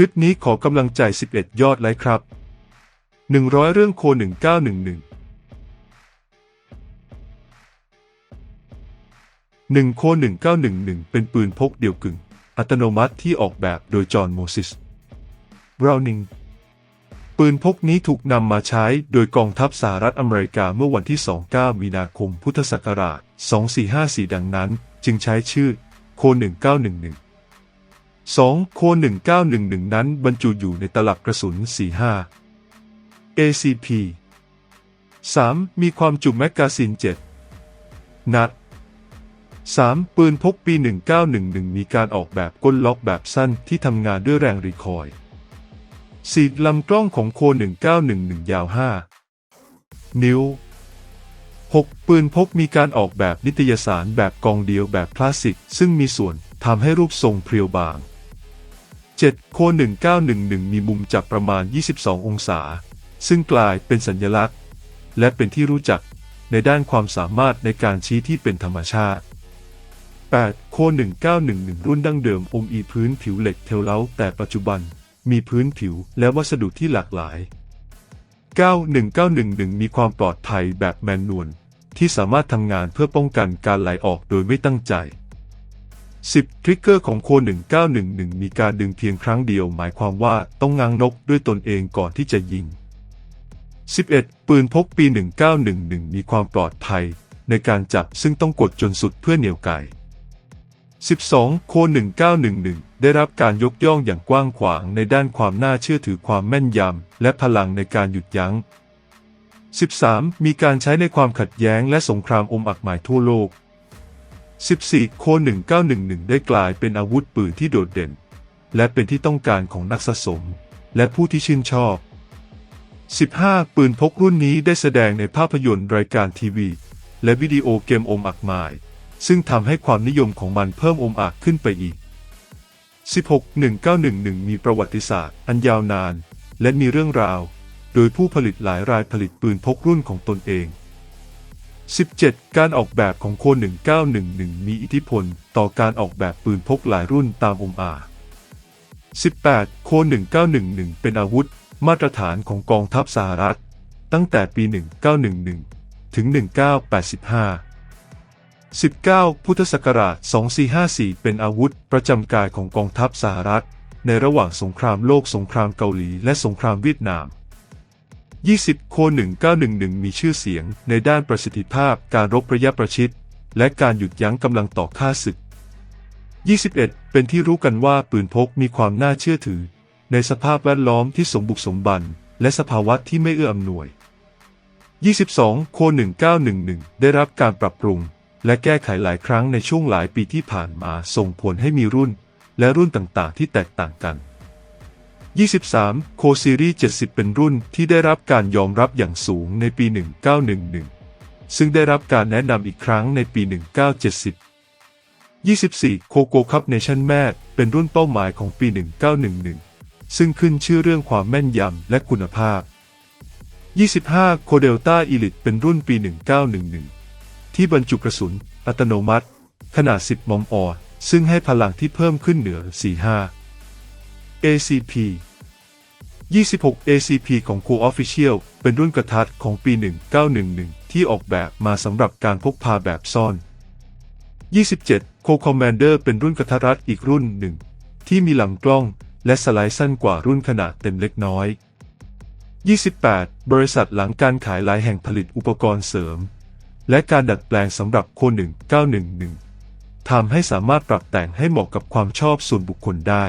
ลิปนี้ขอกำลังใจ 11 ยอดไลค์ครับ 100 เรื่องโค 1911 1โค1911 เป็นปืนพกเดี่ยวกึ่ง อัตโนมัติที่ออกแบบโดยจอห์นโมซิสบราวนิงปืนพกนี้ถูกนำมาใช้โดยกองทัพสหรัฐอเมริกาเมื่อวันที่ 29 มีนาคม พุทธศักราช 2454 ดังนั้น จึงใช้ชื่อโค1911 2. โค1911 นั้นบรรจุอยู่ในตลับกระสุน 45 ACP 3. มีความจุแมกกาซีน 7 นัด 3. ปืนพกปี 1911 มีการออกแบบก้นล็อกแบบสั้นที่ทำงานด้วยแรงรีคอยล์ 4. ลำกล้องของโค 1911 ยาว 5 นิ้ว 6. ปืนพกมีการออกแบบนิตยสารแบบกองเดียวแบบคลาสสิก ซึ่งมีส่วนทำให้รูปทรงเพรียวบาง 7. โค 1911 มีมุมจับประมาณ 22 องศา ซึ่งกลายเป็นสัญลักษณ์ และเป็นที่รู้จักในด้านความสามารถในการชี้ที่เป็นธรรมชาติ 8. โค 1911 รุ่นดั้งเดิมอมอีพื้นผิวเหล็กเทลเล้าแต่ปัจจุบันมีพื้นผิวและวัสดุที่หลากหลาย 9. 1911 มีความปลอดภัยแบบแมนนวลที่สามารถทำงานเพื่อป้องกันการไหลออกโดยไม่ตั้งใจ 10. ทริกเกอร์ของโค1911 มีการดึงเพียงครั้งเดียว หมายความว่าต้องง้างนกด้วยตนเองก่อนที่จะยิง 11. ปืนพกปี 1911 มีความปลอดภัย ในการจับซึ่งต้องกดจนสุดเพื่อเหนี่ยวไก่ 12. โค1911 ได้รับการยกย่องอย่างกว้างขวางในด้านความน่าเชื่อถือความแม่นยำ และพลังในการหยุดยัง้ง 13. มีการใช้ในความขัดแย้งและสงครามอมอักหมายทั่วโลก 14. โค 1911 ได้กลายเป็นอาวุธปืนที่โดดเด่น และเป็นที่ต้องการของนักสะสม และผู้ที่ชื่นชอบ 15. ปืนพกรุ่นนี้ได้แสดงในภาพยนตร์รายการทีวี และวิดีโอเกมอมอักมาย ซึ่งทำให้ความนิยมของมันเพิ่มอมอักขึ้นไปอีก 16. 1911 มีประวัติศาสตร์ อันยาวนาน และมีเรื่องราว โดยผู้ผลิตหลายรายผลิตปืนพกรุ่นของตนเอง 17. การออกแบบของโค1911 มีอิทธิพลต่อการออกแบบปืนพกหลายรุ่นตามอมอา 18. โค1911 เป็นอาวุธ มาตรฐานของกองทัพสหรัฐ ตั้งแต่ปี 1911 ถึง 1985 19. พุทธศักราช 2454 เป็นอาวุธประจำกายของกองทัพสหรัฐ ในระหว่างสงครามโลกสงครามเกาหลีและสงครามเวียดนาม 20 โค 1911 มีชื่อเสียงในด้านประสิทธิภาพการรบระยะประชิด และการหยุดยั้งกำลังต่อฆ่าศึก 21 เป็นที่รู้กันว่าปืนพกมีความน่าเชื่อถือ ในสภาพแวดล้อมที่สมบุกสมบัน และสภาวะที่ไม่เอื้ออำนวย 22 โค 1911 ได้รับการปรับปรุง และแก้ไขหลายครั้งในช่วงหลายปีที่ผ่านมาส่งผลให้มีรุ่น และรุ่นต่างๆ ที่แตกต่างกัน 23 โคซีรีส์70 เป็นรุ่นที่ได้รับการยอมรับอย่างสูงในปี 1911 ซึ่งได้รับการแนะนำอีกครั้งในปี 1970 24 โคโกคัพเนชั่นแมดเป็นรุ่นเป้าหมายของปี 1911 ซึ่งขึ้นชื่อเรื่องความแม่นยำและคุณภาพ 25 โคเดลต้าอีลิตเป็นรุ่นปี 1911 ที่บรรจุกระสุน อัตโนมัติ ขนาด 10 มมอ ซึ่งให้พลังที่เพิ่มขึ้นเหนือ 45 ACP 26 ACP ของ Co Official เป็นรุ่นกระทัดของปี 1911 ที่ออกแบบมาสำหรับการพกพาแบบซ่อน 27 Co Commander เป็นรุ่นกระทัดรัดอีกรุ่นหนึ่ง ที่มีลำกล้องและสไลด์สั้นกว่ารุ่นขนาดเต็มเล็กน้อย 28 บริษัทหลังการขายหลายแห่งผลิตอุปกรณ์เสริม และการดัดแปลงสำหรับโค1911ทำให้สามารถปรับแต่งให้เหมาะกับความชอบส่วนบุคคลได้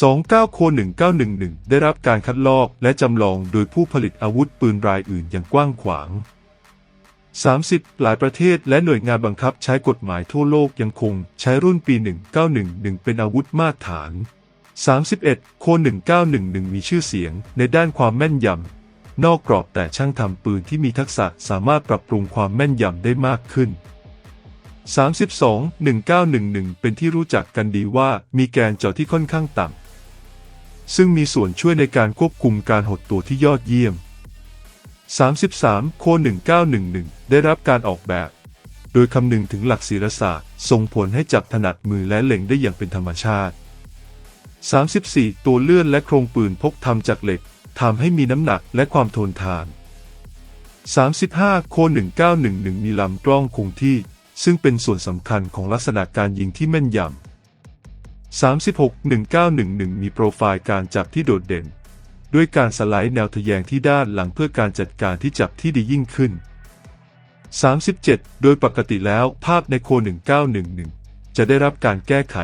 29โค1911 ได้รับการคัดลอกและจำลองโดยผู้ผลิตอาวุธปืนรายอื่นอย่างกว้างขวาง 30 หลายประเทศและหน่วยงานบังคับใช้กฎหมายทั่วโลกยังคงใช้รุ่นปี 1911 เป็นอาวุธมาตรฐาน 31 โค1911 มีชื่อเสียงในด้านความแม่นยำ นอกกรอบแต่ช่างทำปืนที่มีทักษะสามารถปรับปรุงความแม่นยำได้มากขึ้น 32 1911 เป็นที่รู้จักกันดีว่ามีแกนจอที่ค่อนข้างต่ำ ซึ่งมีส่วนช่วยในการควบคุมการหดตัวที่ยอดเยี่ยม 33 โค 1911 ได้รับการออกแบบ โดยคำนึงถึงหลักศิลศาสตร์ ส่งผลให้จับถนัดมือและเล็งได้อย่างเป็นธรรมชาติ 34 ตัวเลื่อนและโครงปืนพกทำจากเหล็กทำให้มีน้ำหนักและความทนทาน 35 โค 1911 มีลำกล้องคงที่ ซึ่งเป็นส่วนสำคัญของลักษณะการยิงที่แม่นยำ 36 1911 มีโปรไฟล์การจับที่โดดเด่น ด้วยการสไลด์แนวทะแยงที่ด้านหลังเพื่อการจัดการที่จับที่ดียิ่งขึ้น 37 โดยปกติแล้วภาพในโค 1911 จะได้รับการแก้ไข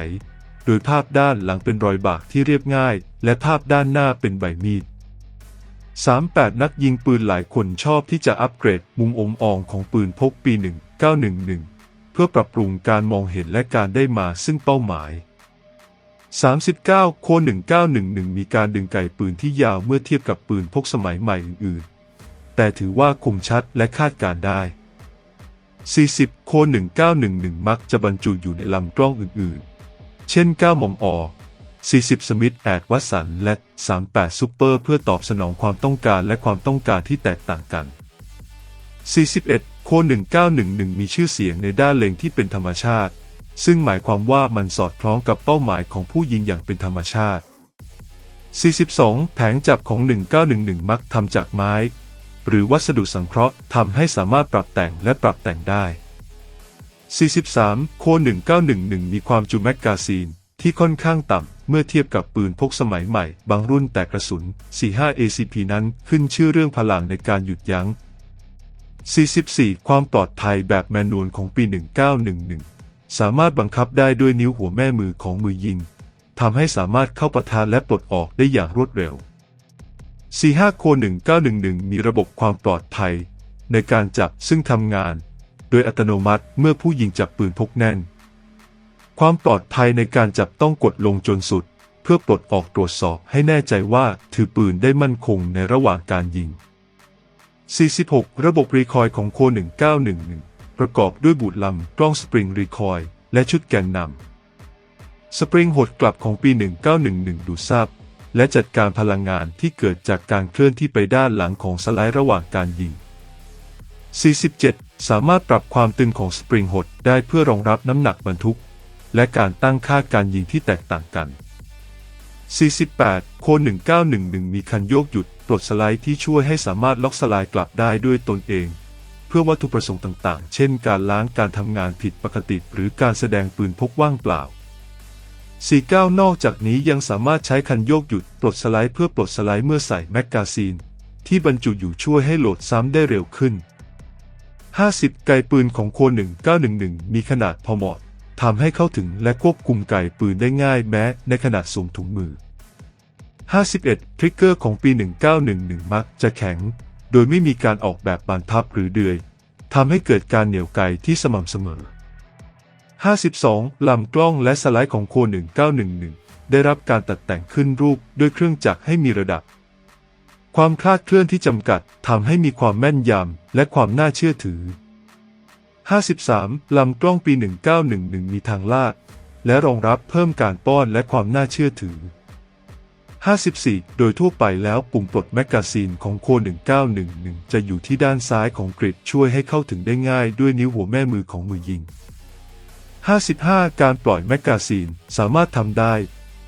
โดยภาพด้านหลังเป็นรอยบากที่เรียบง่าย และภาพด้านหน้าเป็นใบมีด 38 นักยิงปืนหลายคนชอบที่จะอัปเกรดมุมอมอองของปืนพกปี 1911 เพื่อปรับปรุงการมองเห็นและการได้มาซึ่งเป้าหมาย 39 โค1911 มีการดึงไกปืนที่ยาวเมื่อเทียบกับปืนพกสมัยใหม่อื่นๆ แต่ถือว่าคมชัดและคาดการได้ 40 โค1911 มักจะบรรจุอยู่ในลำกล้องอื่นๆ เช่น 9มมอ 40 สมิธแอดวัสันและ 38 ซูเปอร์ เพื่อตอบสนองความต้องการและความต้องการที่แตกต่างกัน 41 โค1911 มีชื่อเสียงในด้านเลงที่เป็นธรรมชาติ ซึ่งหมายความว่ามันสอดคล้องกับเป้าหมายของผู้ยิงอย่างเป็นธรรมชาติ 42 แผงจับของ 1911 มักทำจากไม้ หรือวัสดุสังเคราะห์ทำให้สามารถปรับแต่งและปรับแต่งได้ 43 โค 1911 มีความจุแมกกาซีนที่ค่อนข้างต่ำเมื่อเทียบกับปืนพกสมัยใหม่ บางรุ่นแต่กระสุน 45 ACP นั้นขึ้นชื่อเรื่องพลังในการหยุดยัง้ง 44 ความปลอดภัยแบบแมนนวลของปี 1911 สามารถบังคับได้ด้วยนิ้วหัวแม่มือของมือยิงทำให้สามารถเข้าประทานและปลดออกได้อย่างรวดเร็ว45โค1911 มีระบบความปลอดภัย ในการจับซึ่งทำงาน โดยอัตโนมัติเมื่อผู้ยิงจับปืนพกแน่น ความปลอดภัยในการจับต้องกดลงจนสุด เพื่อปลดออกตรวจสอบให้แน่ใจว่าถือปืนได้มั่นคงในระหว่างการยิง 46 ระบบรีคอยล์ของโค1911 ประกอบด้วยบูทลำกล้องสปริงรีคอยล์และชุดแกนนำ สปริงหดกลับของปี 1911 ดูดซับและจัดการพลังงานที่เกิดจากการเคลื่อนที่ไปด้านหลังของสไลด์ระหว่างการยิง 47 สามารถปรับความตึงของสปริงหดได้เพื่อรองรับน้ำหนักบรรทุก และการตั้งค่าการยิงที่แตกต่างกัน 48 โค1911 มีคันโยกหยุดปลดสไลด์ที่ช่วยให้สามารถล็อกสไลด์กลับได้ด้วยตนเอง เพื่อวัตถุประสงค์ต่างๆ เช่น การล้างการทำงานผิดปกติ หรือการแสดงปืนพกว่างเปล่า 49 นอกจากนี้ยังสามารถใช้คันโยกหยุดปลดสไลด์เพื่อปลดสไลด์เมื่อใส่แมกกาซีน ที่บรรจุอยู่ช่วยให้โหลดซ้ำได้เร็วขึ้น 50 ไกปืนของโค1911 มีขนาดพอเหมาะทำให้เข้าถึงและควบคุมไกปืนได้ง่ายแม้ในขนาดสวมถุงมือ 51 ทริกเกอร์ของปี 1911 มักจะแข็ง โดยไม่มีการออกแบบบานพับหรือเดือยทำให้เกิดการเหนี่ยวไกที่สม่ำเสมอ 52 ลำกล้องและสไลด์ของโค 1911 ได้รับการตัดแต่งขึ้นรูปด้วยเครื่องจักรให้มีระดับ ความคลาดเคลื่อนที่จำกัดทำให้มีความแม่นยำและความน่าเชื่อถือ 53 ลำกล้องปี 1911 มีทางลาด และรองรับเพิ่มการป้อนและความน่าเชื่อถือ 54 โดยทั่วไปแล้วปุ่มปลดแมกกาซีนของโค1911 จะอยู่ที่ด้านซ้ายของกริดช่วยให้เข้าถึงได้ง่ายด้วยนิ้วหัวแม่มือของมือยิง 55 การปล่อยแมกกาซีนสามารถทำได้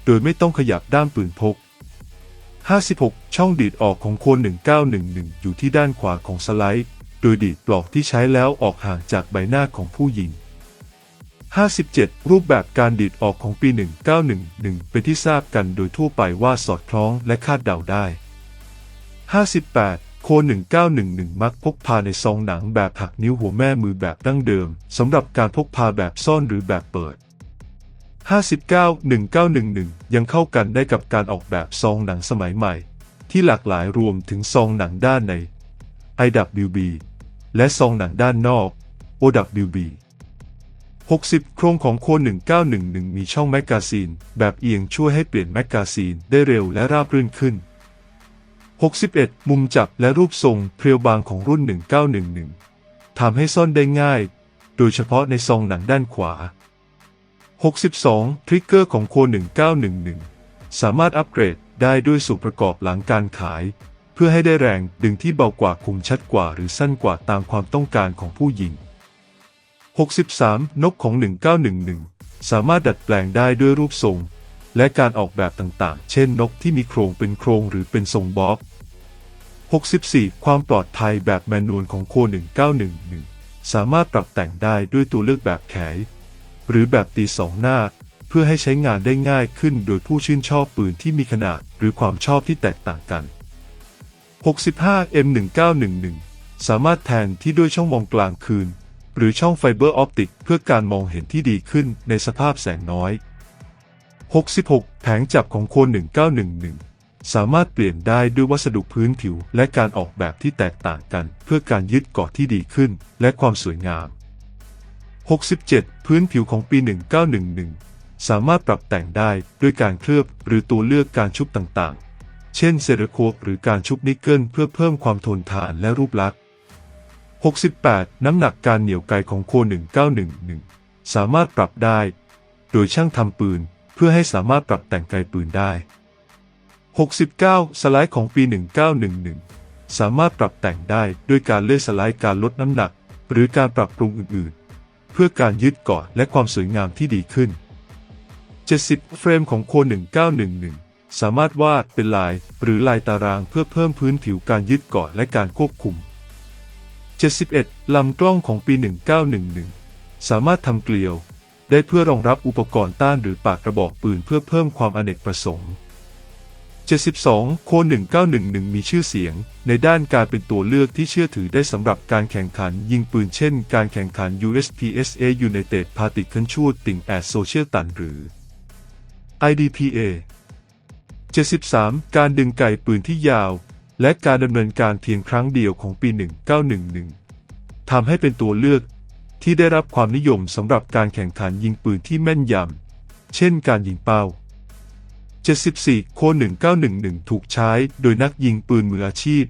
โดยไม่ต้องขยับด้ามปืนพก 56 ช่องดีดออกของโค1911 อยู่ที่ด้านขวาของสไลด์ โดยดีดปลอกที่ใช้แล้วออกห่างจากใบหน้าของผู้ยิง 57 รูปแบบการดีดออกของปี 1911 เป็นที่ทราบกันโดยทั่วไปว่าสอดคล้องและคาดเดาได้ 58 โค 1911 มักพกพาในซองหนังแบบหักนิ้วหัวแม่มือแบบดั้งเดิมสำหรับการพกพาแบบซ่อนหรือแบบเปิด 59 1911 ยังเข้ากันได้กับการออกแบบซองหนังสมัยใหม่ ที่หลากหลายรวมถึงซองหนังด้านใน IWB และซองหนังด้านนอก OWB 60 โครงของโค1911 มีช่องแมกกาซีน แบบเอียงช่วยให้เปลี่ยนแมกกาซีนได้เร็วและราบรื่นขึ้น 61 มุมจับและรูปทรงเพรียวบางของรุ่น 1911 ทำให้ซ่อนได้ง่าย โดยเฉพาะในซองหนังด้านขวา 62 ทริกเกอร์ของโค1911 สามารถอัปเกรดได้ด้วยส่วนประกอบหลังการขาย เพื่อให้ได้แรงดึงที่เบากว่าคมชัดกว่าหรือสั้นกว่าตามความต้องการของผู้ยิง 63 นกของ 1911 สามารถดัดแปลงได้ด้วยรูปทรง และการออกแบบต่างๆ เช่นนกที่มีโครงเป็นโครงหรือเป็นทรงบ๊อบ64 ความปลอดภัยแบบแมนนวลของโค 1911 สามารถปรับแต่งได้ด้วยตัวเลือกแบบแขยหรือแบบตีสองหน้า เพื่อให้ใช้งานได้ง่ายขึ้นโดยผู้ชื่นชอบปืนที่มีขนาดหรือความชอบที่แตกต่างกัน 65 M1911 สามารถแทนที่ด้วยช่องมองกลางคืน หรือช่องไฟเบอร์ออปติกเพื่อการมองเห็นที่ดีขึ้นในสภาพแสงน้อย 66 แผงจับของโคน 1911 สามารถเปลี่ยนได้ด้วยวัสดุพื้นผิว และการออกแบบที่แตกต่างกัน เพื่อการยึดเกาะที่ดีขึ้น และความสวยงาม 67 พื้นผิวของปี 1911 สามารถปรับแต่งได้ด้วยการเคลือบหรือตัวเลือกการชุบต่างๆ เช่นเซราโคกหรือการชุบนิกเกิลเพื่อเพิ่มความทนทานและรูปลักษณ์ 68 น้ำหนักการเหนี่ยวไกของโค 1911 สามารถปรับได้ โดยช่างทำปืนเพื่อให้สามารถปรับแต่งไกปืนได้ 69 สไลด์ของปี 1911 สามารถปรับแต่งได้ด้วยการเลื่อนสไลด์การลดน้ำหนัก หรือการปรับปรุงอื่นๆ เพื่อการยึดเกาะและความสวยงามที่ดีขึ้น 70 เฟรมของโค 1911 สามารถวาดเป็นลายหรือลายตารางเพื่อเพิ่มพื้นผิวการยึดเกาะและการควบคุม 71 ลำกล้องของปี 1911 สามารถทำเกลียว ได้เพื่อรองรับอุปกรณ์ต้านหรือปากกระบอกปืนเพื่อเพิ่มความอเนกประสงค์ 72 โค 1911 มีชื่อเสียง ในด้านการเป็นตัวเลือกที่เชื่อถือได้สำหรับการแข่งขันยิงปืนเช่น การแข่งขัน USPSA United Particle Shooting at Social ตันหรือ IDPA 73 การดึงไกปืนที่ยาว และการดำเนินการเพียงครั้งเดียวของปี 1911 ทำให้เป็นตัวเลือกที่ได้รับความนิยมสำหรับการแข่งขันยิงปืนที่แม่นยำ เช่นการยิงเป้า 74 โค 1911 ถูกใช้โดยนักยิงปืนมืออาชีพ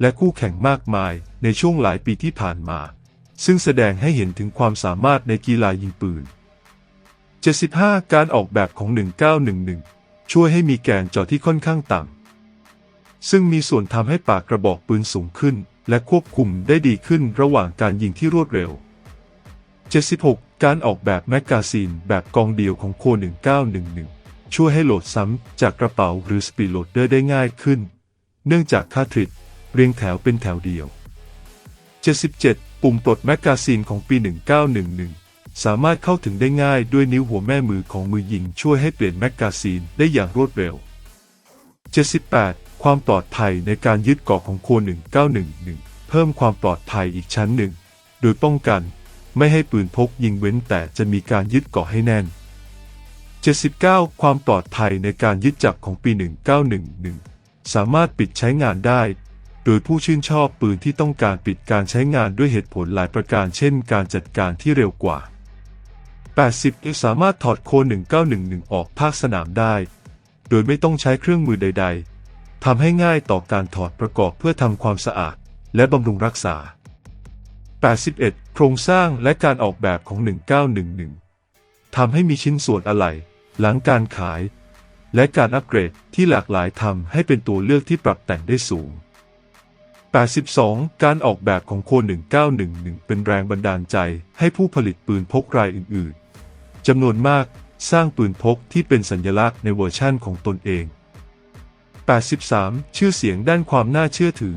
และคู่แข่งมากมายในช่วงหลายปีที่ผ่านมา ซึ่งแสดงให้เห็นถึงความสามารถในกีฬายิงปืน 75 การออกแบบของ 1911 ช่วยให้มีแกนจอที่ค่อนข้างต่ำ ซึ่งมีส่วนทำให้ปากกระบอกปืนสูงขึ้น และควบคุมได้ดีขึ้นระหว่างการยิงที่รวดเร็ว 76 การออกแบบแมกกาซีนแบบกองเดียวของโค 1911 ช่วยให้โหลดซ้ำจากกระเป๋าหรือสปีดโหลดเดอร์ได้ง่ายขึ้น เนื่องจากคาทริดเรียงแถวเป็นแถวเดียว 77 ปุ่มปลดแมกกาซีนของปี 1911 สามารถเข้าถึงได้ง่ายด้วยนิ้วหัวแม่มือของมือยิงช่วยให้เปลี่ยนแมกกาซีนได้อย่างรวดเร็ว 78 ความปลอดภัยในการยึดเกาะของโค1911 เพิ่มความปลอดภัยอีกชั้นหนึ่ง โดยป้องกันไม่ให้ปืนพกยิงเว้นแต่จะมีการยึดเกาะให้แน่น 79 ความปลอดภัยในการยึดจับของปี 1911 สามารถปิดใช้งานได้ โดยผู้ชื่นชอบปืนที่ต้องการปิดการใช้งานด้วยเหตุผลหลายประการเช่น การจัดการที่เร็วกว่า 80 สามารถถอดโค1911 ออกภาคสนามได้ โดยไม่ต้องใช้เครื่องมือใด ๆ ทำให้ง่ายต่อการถอดประกอบเพื่อทำความสะอาด และบำรุงรักษา 81 โครงสร้างและการออกแบบของ 1911 ทำให้มีชิ้นส่วนอะไหล่หลังการขาย และการอัปเกรดที่หลากหลายทำให้เป็นตัวเลือกที่ปรับแต่งได้สูง 82 การออกแบบของโค1911 เป็นแรงบันดาลใจให้ผู้ผลิตปืนพกรายอื่น ๆจำนวนมากสร้างปืนพกที่เป็นสัญลักษณ์ในเวอร์ชั่นของตนเอง 83 ชื่อเสียงด้านความน่าเชื่อถือ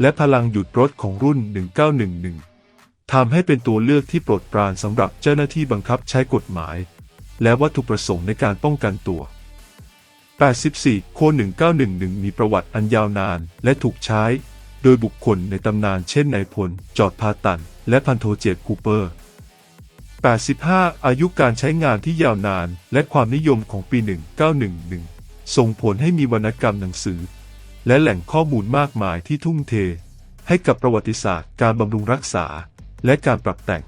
และพลังหยุดรถของรุ่น 1911 ทำให้เป็นตัวเลือกที่โปรดปรานสำหรับเจ้าหน้าที่บังคับใช้กฎหมาย และวัตถุประสงค์ในการป้องกันตัว 84 โค 1911 มีประวัติอันยาวนานและถูกใช้ โดยบุคคลในตำนานเช่นนายพล จอร์ดพาตัน และพันโทเจตคูเปอร์ 85 อายุการใช้งานที่ยาวนานและความนิยมของปี 1911 ส่งผลให้มีวรรณกรรมหนังสือ และแหล่งข้อมูลมากมายที่ทุ่มเท ให้กับประวัติศาสตร์ การบำรุงรักษา และการปรับแต่ง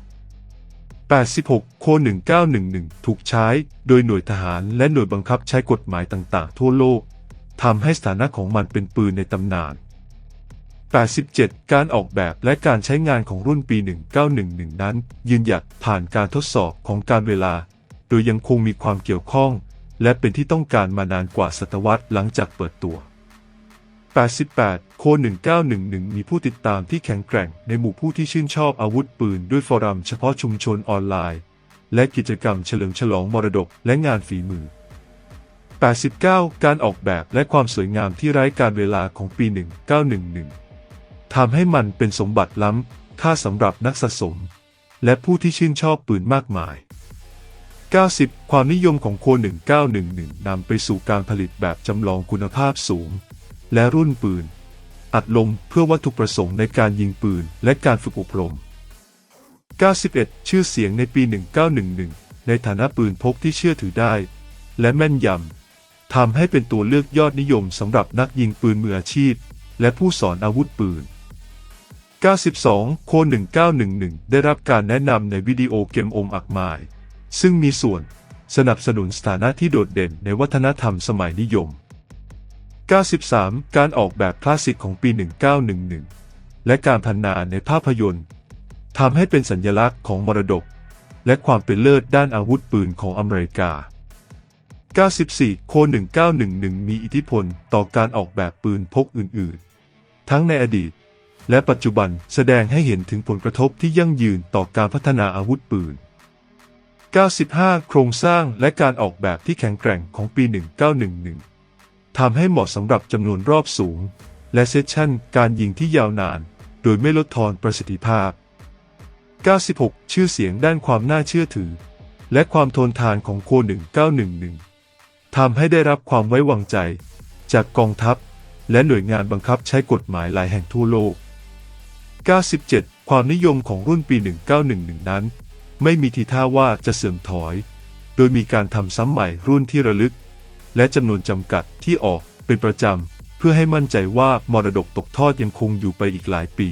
86 โค 1911 ถูกใช้โดยหน่วยทหารและหน่วยบังคับใช้กฎหมายต่างๆ ทั่วโลกทำให้สถานะของมันเป็นปืนในตำนาน 87 การออกแบบและการใช้งานของรุ่นปี 1911 นั้น ยืนหยัดผ่านการทดสอบของการเวลา โดยยังคงมีความเกี่ยวข้อง และเป็นที่ต้องการมานานกว่าศตวรรษหลังจากเปิดตัว 88 โค 1911 มีผู้ติดตามที่แข็งแกร่งในหมู่ผู้ที่ชื่นชอบอาวุธปืนด้วยฟอรัมเฉพาะชุมชนออนไลน์ และกิจกรรมเฉลิมฉลองมรดกและงานฝีมือ 89 การออกแบบและความสวยงามที่ไร้การเวลาของปี 1911 ทำให้มันเป็นสมบัติล้ำค่าสำหรับนักสะสม และผู้ที่ชื่นชอบปืนมากมาย 90 ความนิยมของโค1911 นำไปสู่การผลิตแบบจำลองคุณภาพสูง และรุ่นปืน อัดลมเพื่อวัตถุประสงค์ในการยิงปืนและการฝึกอบรม 91 ชื่อเสียงในปี 1911 ในฐานะปืนพกที่เชื่อถือได้ และแม่นยำทำให้เป็นตัวเลือกยอดนิยมสำหรับนักยิงปืนมืออาชีพ และผู้สอนอาวุธปืน 92 โค1911 ได้รับการแนะนำในวิดีโอเกมอมอักมาย ซึ่งมีส่วนสนับสนุนสถานะที่โดดเด่นในวัฒนธรรมสมัยนิยม 93 การออกแบบคลาสสิกของปี 1911 และการพันนาในภาพยนตร์ทำให้เป็นสัญลักษณ์ของมรดก และความเป็นเลิศด้านอาวุธปืนของอเมริกา 94 โค 1911 มีอิทธิพลต่อการออกแบบปืนพกอื่น ๆ ทั้งในอดีต และปัจจุบันแสดงให้เห็นถึงผลกระทบที่ยั่งยืนต่อการพัฒนาอาวุธปืน 95 โครงสร้างและการออกแบบที่แข็งแกร่งของปี 1911 ทำให้เหมาะสำหรับจำนวนรอบสูง และเซสชั่นการยิงที่ยาวนาน โดยไม่ลดทอนประสิทธิภาพ 96 ชื่อเสียงด้านความน่าเชื่อถือ และความทนทานของโค 1911 ทำให้ได้รับความไว้วางใจ จากกองทัพ และหน่วยงานบังคับใช้กฎหมายหลายแห่งทั่วโลก 97 ความนิยมของรุ่นปี 1911 นั้น ไม่มีทีท่าว่าจะเสื่อมถอย โดยมีการทำซ้ำใหม่รุ่นที่ระลึก และจำนวนจำกัดที่ออกเป็นประจำ เพื่อให้มั่นใจว่ามรดกตกทอดยังคงอยู่ไปอีกหลายปี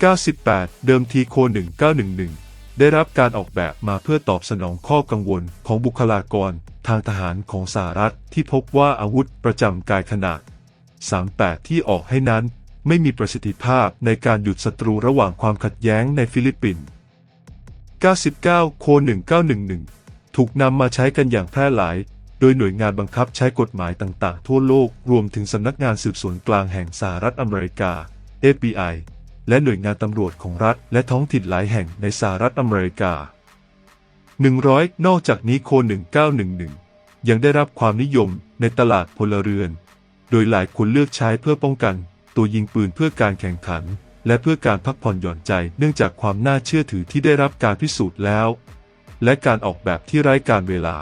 98 เดิมทีโค 1911 ได้รับการออกแบบมาเพื่อตอบสนองข้อกังวลของบุคลากรทางทหารของสหรัฐที่พบว่าอาวุธประจำกายขนาด 38 ที่ออกให้นั้นไม่มีประสิทธิภาพในการหยุดศัตรูระหว่างความขัดแย้งในฟิลิปปินส์ 99 โค 1911 ถูกนำมาใช้กันอย่างแพร่หลาย โดยหน่วยงานบังคับใช้กฎหมายต่างๆ ทั่วโลก รวมถึงสำนักงานสืบสวนกลางแห่งสหรัฐอเมริกา FBI และหน่วยงานตำรวจของรัฐ และท้องถิ่นหลายแห่งในสหรัฐอเมริกา 100 นอกจากนี้โค 1911 ยังได้รับความนิยมในตลาดพลเรือน โดยหลายคนเลือกใช้เพื่อป้องกัน ตัวยิงปืนเพื่อการแข่งขัน และเพื่อการพักผ่อนหย่อนใจเนื่องจากความน่าเชื่อถือที่ได้รับการพิสูจน์แล้ว และการออกแบบที่ไร้การเวลา